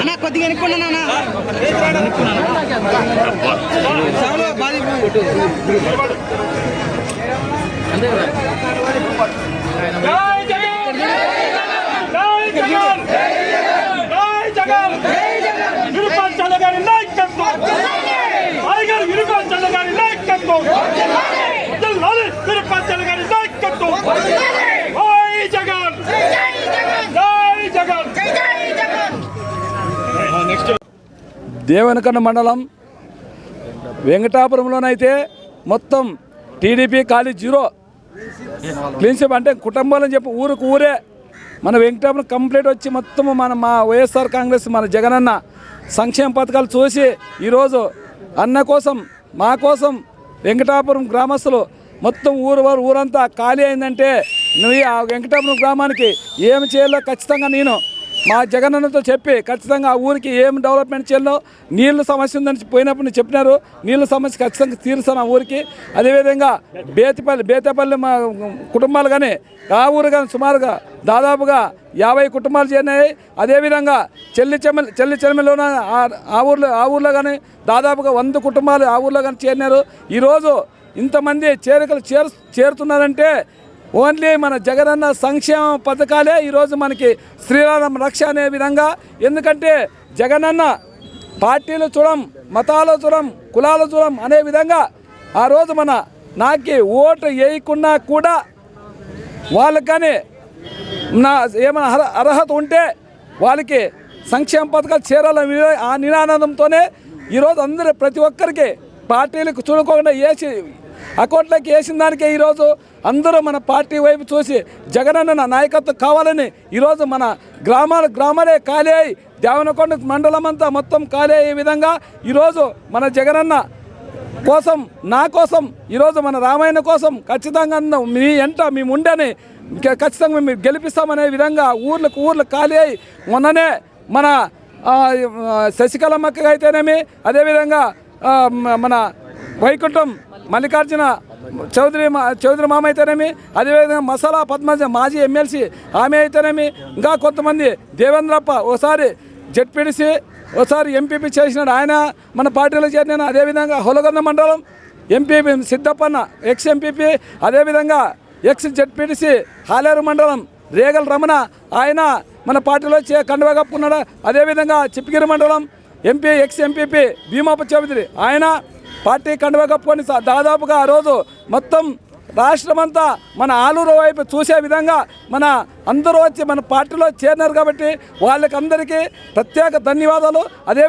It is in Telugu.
అన్న కొద్దిగా ఎనుక్కున్నా నాన్న చాలా బాధ జై దేవనకొండ మండలం వెంకటాపురంలోనైతే మొత్తం టీడీపీ ఖాళీ జీరో. క్లీన్షిప్ అంటే కుటుంబాలని చెప్పి ఊరుకు ఊరే. మన వెంకటాపురం కంప్లీట్ వచ్చి మొత్తం మన మా వైఎస్ఆర్ కాంగ్రెస్ మన జగనన్న సంక్షేమ పథకాలు చూసి ఈరోజు అన్న కోసం మా కోసం వెంకటాపురం గ్రామస్తులు మొత్తం ఊరు వారు ఊరంతా ఖాళీ అయిందంటే నువ్వు ఆ వెంకటాపురం గ్రామానికి ఏమి చేయాలో ఖచ్చితంగా నేను. మా జగనన్నతో చెప్పి ఖచ్చితంగా ఆ ఊరికి ఏం డెవలప్మెంట్ చేయాలో నీళ్ళ సమస్య ఉందని పోయినప్పుడు చెప్పినారు. నీళ్ళ సమస్య ఖచ్చితంగా తీరుస్తాను ఆ ఊరికి. అదేవిధంగా బేతిపల్లి బేతపల్లి మా కుటుంబాలు కానీ ఆ ఊరు కానీ సుమారుగా దాదాపుగా యాభై కుటుంబాలు చేరినాయి. అదేవిధంగా చెల్లి చెమ్మ చెల్లి చెల్లిలోన ఆ ఊర్లో ఆ ఊర్లో కానీ దాదాపుగా వంద కుటుంబాలు ఆ ఊర్లో కానీ చేరినారు. ఈరోజు ఇంతమంది చేరికలు చేరు చేరుతున్నారంటే ఓన్లీ మన జగనన్న సంక్షేమ పథకాలే ఈరోజు మనకి శ్రీరామ రక్ష అనే విధంగా. ఎందుకంటే జగనన్న పార్టీలు చూడం మతాలు చూడం కులాలు చూడం అనే విధంగా ఆ రోజు మన నాకి ఓటు వేయకున్నా కూడా వాళ్ళకి కానీ నా ఏమైనా అర్హత ఉంటే వాళ్ళకి సంక్షేమ పథకాలు చేరాలని ఆ నినానందంతోనే ఈరోజు అందరూ ప్రతి ఒక్కరికి పార్టీలకు చూడకుండా వేసి అకౌంట్లోకి వేసిన దానికే ఈరోజు అందరూ మన పార్టీ వైపు చూసి జగనన్న నాయకత్వం కావాలని ఈరోజు మన గ్రామాల గ్రామాలే ఖాళీ అయి దేవనకొండ మండలం అంతా మొత్తం ఖాళీ అయ్యే విధంగా ఈరోజు మన జగనన్న కోసం నా కోసం ఈరోజు మన రామాయణ కోసం ఖచ్చితంగా మీ ఎంట మేము ఉండని ఖచ్చితంగా మేము గెలిపిస్తామనే విధంగా ఊర్లకు ఊర్లు ఖాళీ అయి మొన్ననే మన శశికళ మక్కగా అయితేనేమి అదేవిధంగా మన వైకుంఠం మల్లికార్జున చౌదరి మా చౌదరి మామ అయితేనేమి? అదేవిధంగా మసాలా పద్మజ మాజీ ఎమ్మెల్సీ ఆమె అయితేనేమి? ఇంకా కొంతమంది దేవేంద్రప్ప ఓసారి జడ్పీడిసి ఒకసారి ఎంపీపీ చేసినాడు ఆయన మన పార్టీలో చేరిన అదేవిధంగా హొలగొంద మండలం ఎంపీపీ సిద్ధప్పన్న ఎక్స్ ఎంపీపీ అదేవిధంగా ఎక్స్ జడ్పీటీసీ హాలేరు మండలం రేగల రమణ ఆయన మన పార్టీలో చే కండువా కప్పుకున్నాడు. అదేవిధంగా చిప్పగిరి మండలం MP ex MPP Bhimappa Chowdary ఆయన పార్టీ కండువా కప్పుకొని దాదాపుగా ఆ రోజు మొత్తం రాష్ట్రమంతా మన ఆలూరు వైపు చూసే విధంగా మన అందరూ వచ్చి మన పార్టీలో చేరినారు కాబట్టి వాళ్ళకందరికీ ప్రత్యేక ధన్యవాదాలు. అదే